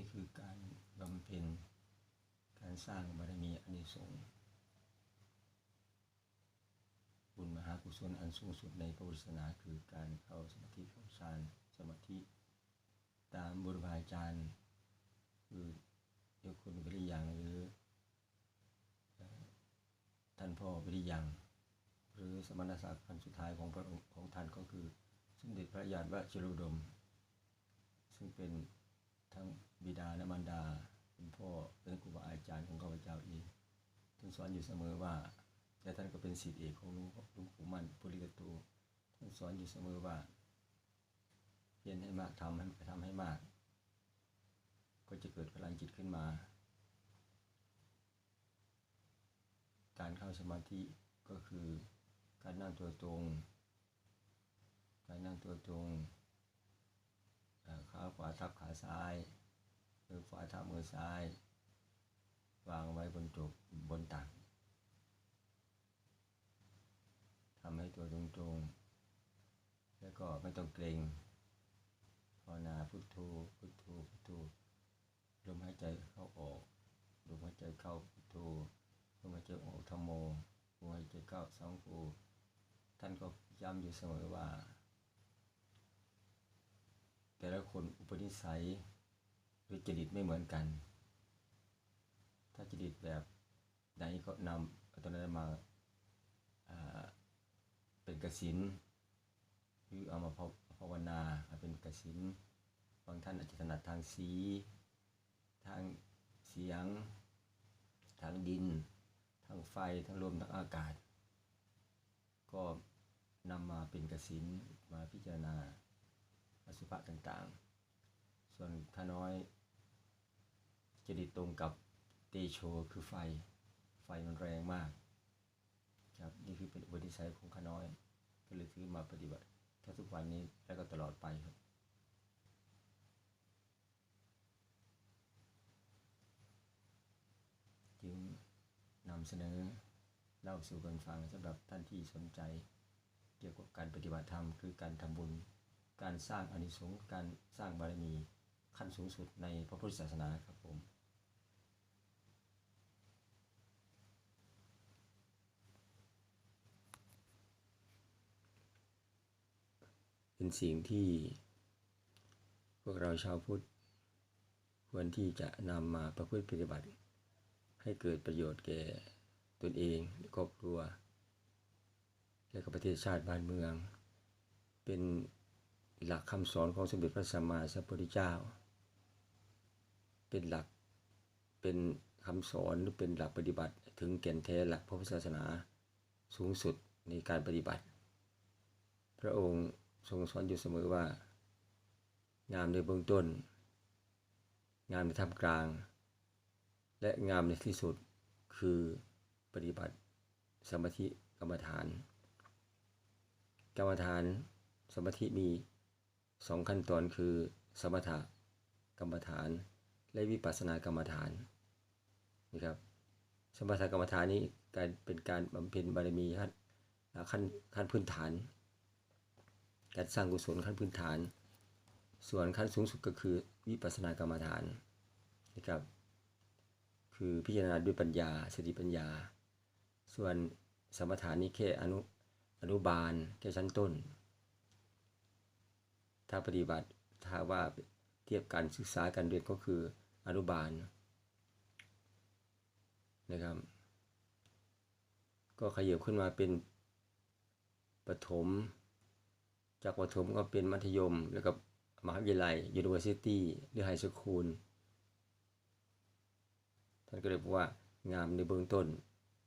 นี่คือการบำเพ็ญการสร้างบารมีอานิสงส์บุญมหากุศลอันสูงสุดในพระพุทธศาสนาคือการเข้าสมาธิเข้าฌานสมาธิ ตามบุรพาจารย์คือยกคุณวิริยังหรือท่านพ่อวิริยังหรือสมณศักดิ์อันสุดท้ายของพระองค์ของท่านก็คือสมเด็จพระญาณวชิรุดม ซึ่งเป็น ทั้งบิดาและมารดาเป็นพ่อเป็นครูบาอาจารย์ของข้าพเจ้าเองท่านสอนอยู่เสมอว่าและท่านก็เป็นศิษย์เอกของหลวงหลวงปู่มั่นปุริกตูท่านสอนอยู่เสมอว่าเรียนให้มากทำให้ทำให้มาก ก็จะเกิดพลังจิตขึ้นมา การเข้าสมาธิก็คือการนั่งตัวตรง การนั่งตัวตรง ขาขวาทับขาซ้ายมือขวาทับมือซ้าย วางไว้บนจุกบนตักทำให้ตัวตรงๆ แล้วก็ไม่ต้องเกรงภาวนาพุทโธพุทโธพุทโธลมหายใจเข้าออกลมหายใจเข้าพุทโธลมหายใจออกธรรมโมลมหายใจเข้าสังโฆท่านก็ย้ำอยู่เสมอว่า ละคนอุปนิสัยหรือจริตไม่เหมือนกัน ถ้าจริตแบบไหนก็นำเอาตัวนั้นมาเป็นกสินหรือเอามาภาภาวนามาเป็นกสินบางท่านอาจจะถนัดทางสี ทางเสียง ทางดิน ทางไฟทางลมทางอากาศ ก็นำมาเป็นกสินมาพิจารณา อสุภะต่างๆ ส่วนข้าน้อย จะดิตรงกับเตโชคือไฟ ไฟมันแรงมากครับนี่คือเป็นอุปนิสัยของข้าน้อย ก็เลยถือมาปฏิบัติถ้าทุกวันนี้แล้วก็ตลอดไปครับจึงนำเสนอเล่าสู่กันฟังสำหรับท่านที่สนใจ เกี่ยวกับการปฏิบัติธรรมคือการทำบุญ การสร้างอานิสงส์การสร้างบารมีขั้นสูงสุดในพระพุทธศาสนาครับผม เป็นสิ่งที่ พวกเราชาวพุทธควรที่จะนำมาประพฤติปฏิบัติ ให้เกิดประโยชน์แก่ตนเองครอบครัว และก็ประเทศชาติบ้านเมือง เป็น หลักคำสอนของสมเด็จพระสัมมาสัมพุทธเจ้า เป็นหลักเป็นคำสอนหรือเป็นหลักปฏิบัติ ถึงแก่นแท้หลักพระพุทธศาสนาสูงสุดในการปฏิบัติ พระองค์ทรงสอนอยู่เสมอว่า งามในเบื้องต้น งามในท่ามกลาง และงามในที่สุดคือปฏิบัติสมาธิกรรมฐาน กรรมฐานสมาธิมี สองขั้นตอนคือสมถะกรรมฐาน และวิปัสสนากรรมฐานนะครับสมถกรรมฐานนี้การเป็นการบำเพ็ญบารมีขั้นขั้นขั้นพื้นฐาน การสร้างกุศลขั้นพื้นฐาน ส่วนขั้นสูงสุดก็คือวิปัสสนากรรมฐานนะครับ คือพิจารณาด้วยปัญญาสติปัญญา ส่วนสมถานี้แค่อนุอนุบาลแค่ชั้นต้น ถ้าปฏิบัติถ้าว่าเทียบการศึกษาการเรียนก็คืออนุบาลนะครับ ก็ขยับขึ้นมาเป็นประถมจากประถมก็เป็นมัธยมแล้วก็มหาวิทยาลัย University หรือ High School ท่านก็เลยบอกว่างามในเบื้องต้น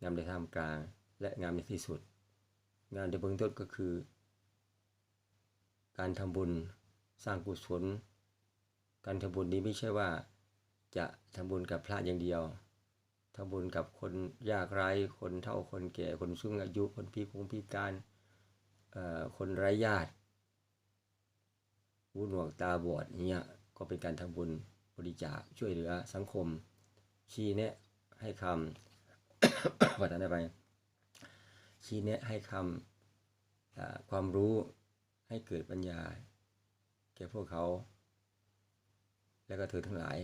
งามในท่ามกลาง และงามในที่สุด งามในเบื้องต้นก็คือ การทำบุญสร้างกุศล การทำบุญนี้ไม่ใช่ว่า จะทำบุญกับพระอย่างเดียวทำบุญกับคนยากไร้คนเฒ่าคนแก่คนสูงอายุคนพิกงพิการคนไร้ญาติหูหนวกตาบอดอย่างเงี้ยก็เป็นการทำบุญบริจาคช่วยเหลือสังคม ชี้แนะให้คำวัฒนไปชี้แนะให้คำความรู้ ให้เกิดปัญญา แก่พวกเขา และก็เธอทั้งหลาย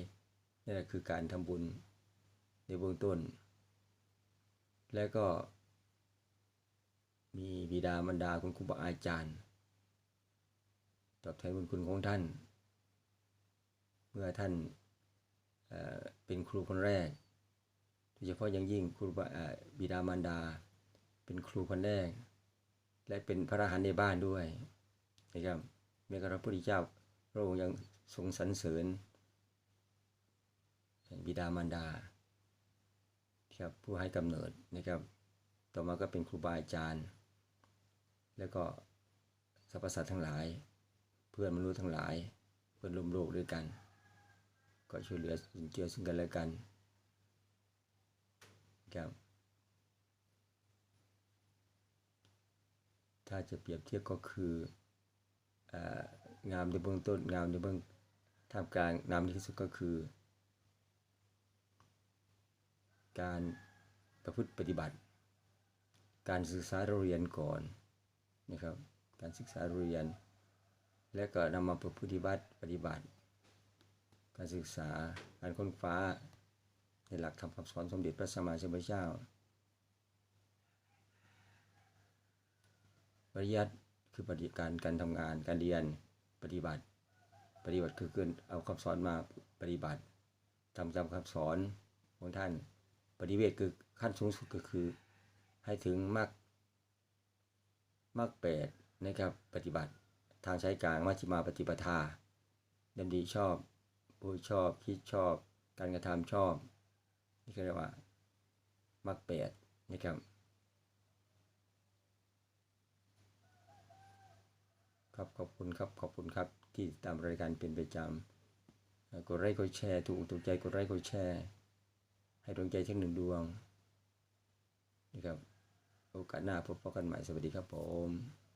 นี่แหละคือการทำบุญในเบื้องต้น และก็ มีบิดามารดาคุณครูบาอาจารย์ ตอบแทนบุญคุณของท่าน เมื่อท่านเเป็นครูคนแรกโดยเฉพาะอย่างยิ่งครูบาบิดามารดา เป็นครูคนแรก และเป็นพระอรหันต์ในบ้านด้วย นะครับแม้กระทั่งพระพุทธเจ้าพระองค์ยังทรงสรรเสริญบิดามารดาครับผู้ให้กำเนิดนะครับ ต่อมาก็เป็นครูบาอาจารย์ แล้วก็สรรพสัตว์ทั้งหลาย เพื่อนมนุษย์ทั้งหลาย เพื่อนร่วมโลกด้วยกัน ก็ช่วยเหลือสินเจือซึ่งกันและกันครับถ้าจะเปรียบเทียบก็คือ งามในเบื้องต้นงามในเบื้องท่ามกลางงามที่สุดก็คือ การประพฤติปฏิบัติ การศึกษาเรียนก่อนนะครับ การศึกษาเราเรียน และก็นำมาประพฤติบัติปฏิบัติ การศึกษาการค้นคว้าในหลักธรรมคำสอนสมเด็จพระสัมมาสัมพุทธเจ้าปริยัติ คือปฏิการการทำงานการเรียนปฏิบัติ ปฏิบัติคือการเอาคำสอนมาปฏิบัติทำตามคำสอนของท่าน ปฏิเวทคือขั้นสูงสุดก็คือ ให้ถึงมรรคมรรคแปดนะครับปฏิบัติทางใช้กลางมัชฌิมาปฏิปทาดำดีชอบผู้ชอบคิดชอบ การกระทำชอบ นี่เรียกว่ามรรคแปดนะครับ ครับขอบคุณครับขอบคุณครับที่ตามรายการเป็นประจำกดไลค์กดแชร์ถูกอกถูกใจกดไลค์กดแชร์ ให้ดวงใจทั้งหนึ่งดวงนะครับโอกาสหน้าพบกันใหม่สวัสดีครับผม